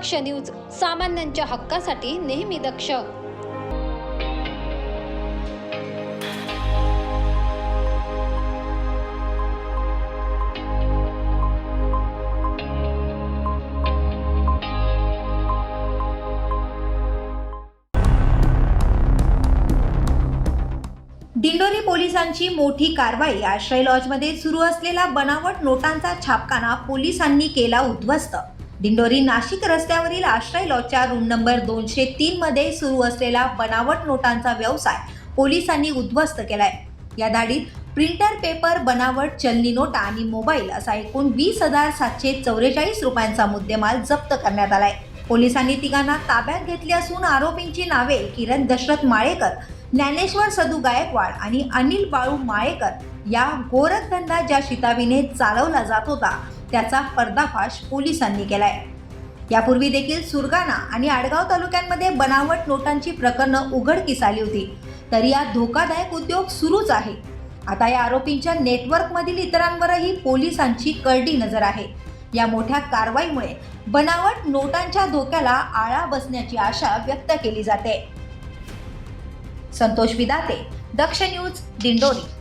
दक्ष news सामान्यांच्या हक्कासाठी नेहमी दक्ष. दिंडोरी पोलिसांची मोठी कारवाई आश्रय लॉजमध्ये सुरू असलेला बनावट नोटांचा छापखाना पोलिसांनी केला उद्ध्वस्त. दिंडोरी नाशिक रस्त्यावरील आश्रय लॉजच्या रूम नंबर दोनशे तीन मध्ये सुरू असलेला बनावट नोटांचा व्यवसाय पोलिसांनी उद्ध्वस्त केलाय. या धाडीत प्रिंटर पेपर बनावट चलनी नोटा आणि मोबाईल असा एकूण वीस हजार सातशे चौवेचाळीस रुपयांचा मुद्देमाल जप्त करण्यात आलाय. पोलिसांनी तिघांना ताब्यात घेतली असून आरोपींची नावे किरण दशरथ माळेकर ज्ञानेश्वर सदू गायकवाड आणि अनिल बाळू माळेकर या गोरखधंदा ज्या शिताबीने चालवला जात होता त्याचा पर्दाफाश पोलिसांनी केलाय. यापूर्वी देखील सुरगाणा आणि आडगाव तालुक्यांमध्ये बनावट नोटांची प्रकरणं उघडकीस आली होती. तरी या धोकादायक उद्योग सुरूच आहे. आता या आरोपींच्या नेटवर्कमधील इतरांवरही पोलिसांची करडी नजर आहे. या मोठ्या कारवाईमुळे बनावट नोटांच्या धोक्याला आळा बसण्याची आशा व्यक्त केली जाते. संतोष विदाते दक्ष न्यूज दिंडोरी.